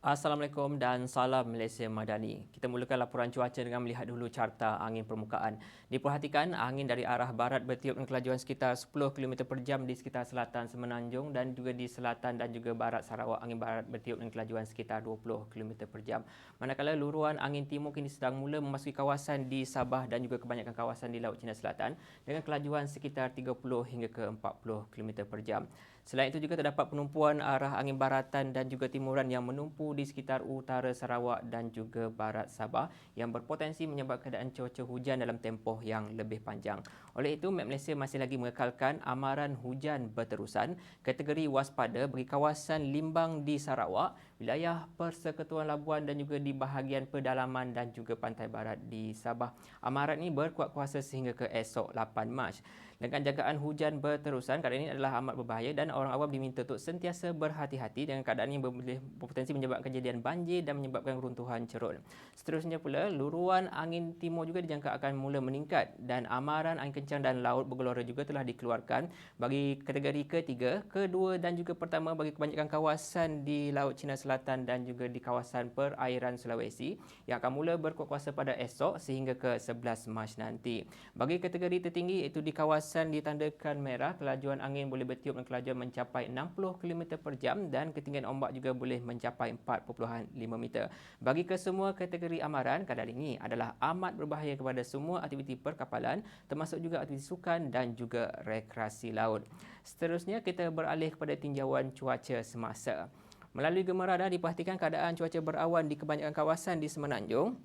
Assalamualaikum dan salam Malaysia Madani. Kita mulakan laporan cuaca dengan melihat dulu carta angin permukaan. Diperhatikan angin dari arah barat bertiup dengan kelajuan sekitar 10 km per jam di sekitar selatan Semenanjung dan juga di selatan dan juga barat Sarawak angin barat bertiup dengan kelajuan sekitar 20 km per jam. Manakala luruan angin timur kini sedang mula memasuki kawasan di Sabah dan juga kebanyakan kawasan di Laut Cina Selatan dengan kelajuan sekitar 30 hingga ke 40 km per jam. Selain itu juga terdapat penumpuan arah angin baratan dan juga timuran yang menumpu di sekitar utara Sarawak dan juga barat Sabah yang berpotensi menyebabkan keadaan cuaca hujan dalam tempoh yang lebih panjang. Oleh itu, Met Malaysia masih lagi mengekalkan amaran hujan berterusan kategori waspada bagi kawasan Limbang di Sarawak, wilayah Persekutuan Labuan dan juga di bahagian pedalaman dan juga pantai barat di Sabah. Amaran ini berkuat kuasa sehingga ke esok 8 Mac. Dengan jagaan hujan berterusan, keadaan ini adalah amat berbahaya dan orang awam diminta untuk sentiasa berhati-hati dengan keadaan boleh berpotensi menyebabkan kejadian banjir dan menyebabkan runtuhan cerut. Seterusnya pula, luruan angin timur juga dijangka akan mula meningkat dan amaran angin kencang dan laut bergelora juga telah dikeluarkan bagi kategori ketiga, kedua dan juga pertama bagi kebanyakan kawasan di Laut Cina Selatan dan juga di kawasan perairan Sulawesi yang akan mula berkuat kuasa pada esok sehingga ke 11 Mac nanti. Bagi kategori tertinggi iaitu di kawasan kawasan ditandakan merah, kelajuan angin boleh bertiup dan kelajuan mencapai 60 km per jam dan ketinggian ombak juga boleh mencapai 4.5 meter. Bagi kesemua kategori amaran, keadaan ini adalah amat berbahaya kepada semua aktiviti perkapalan termasuk juga aktiviti sukan dan juga rekreasi laut. Seterusnya, kita beralih kepada tinjauan cuaca semasa. Melalui gemar radar dipastikan keadaan cuaca berawan di kebanyakan kawasan di Semenanjung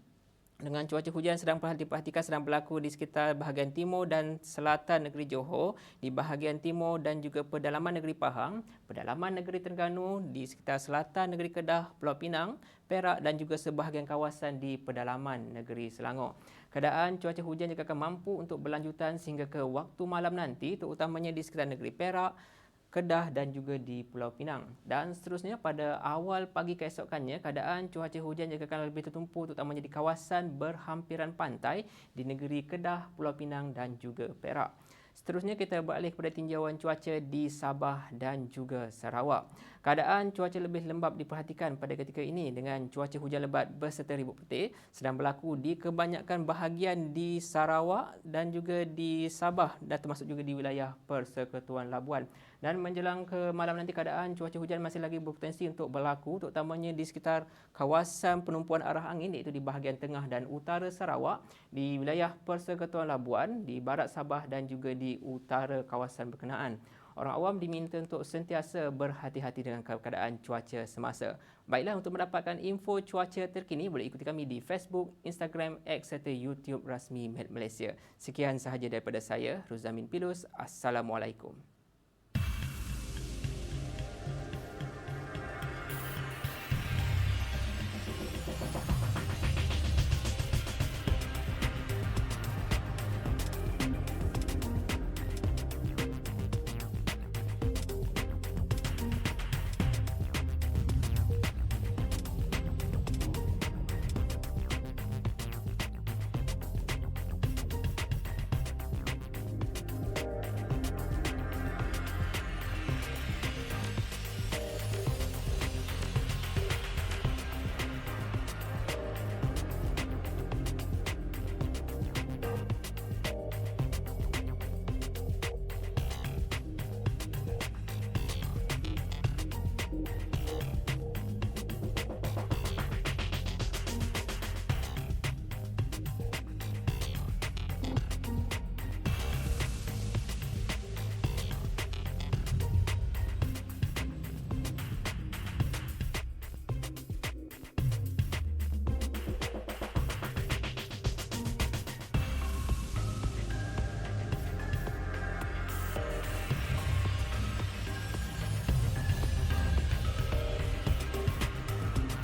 dengan cuaca hujan sedang diperhatikan sedang berlaku di sekitar bahagian timur dan selatan negeri Johor, di bahagian timur dan juga pedalaman negeri Pahang, pedalaman negeri Terengganu, di sekitar selatan negeri Kedah, Pulau Pinang, Perak dan juga sebahagian kawasan di pedalaman negeri Selangor. Keadaan cuaca hujan juga akan mampu untuk berlanjutan sehingga ke waktu malam nanti, terutamanya di sekitar negeri Perak, Kedah dan juga di Pulau Pinang. Dan seterusnya pada awal pagi keesokannya, keadaan cuaca hujan juga akan lebih tertumpu terutamanya di kawasan berhampiran pantai di negeri Kedah, Pulau Pinang dan juga Perak. Seterusnya kita beralih kepada tinjauan cuaca di Sabah dan juga Sarawak. Keadaan cuaca lebih lembap diperhatikan pada ketika ini dengan cuaca hujan lebat berserta ribut putih sedang berlaku di kebanyakan bahagian di Sarawak dan juga di Sabah dan termasuk juga di wilayah Persekutuan Labuan. Dan menjelang ke malam nanti keadaan cuaca hujan masih lagi berpotensi untuk berlaku terutamanya di sekitar kawasan penumpuan arah angin iaitu di bahagian tengah dan utara Sarawak, di wilayah Persekutuan Labuan, di barat Sabah dan juga di utara kawasan berkenaan. Orang awam diminta untuk sentiasa berhati-hati dengan keadaan cuaca semasa. Baiklah untuk mendapatkan info cuaca terkini boleh ikuti kami di Facebook, Instagram, X serta YouTube rasmi Med Malaysia. Sekian sahaja daripada saya, Ruzamin Pilus. Assalamualaikum.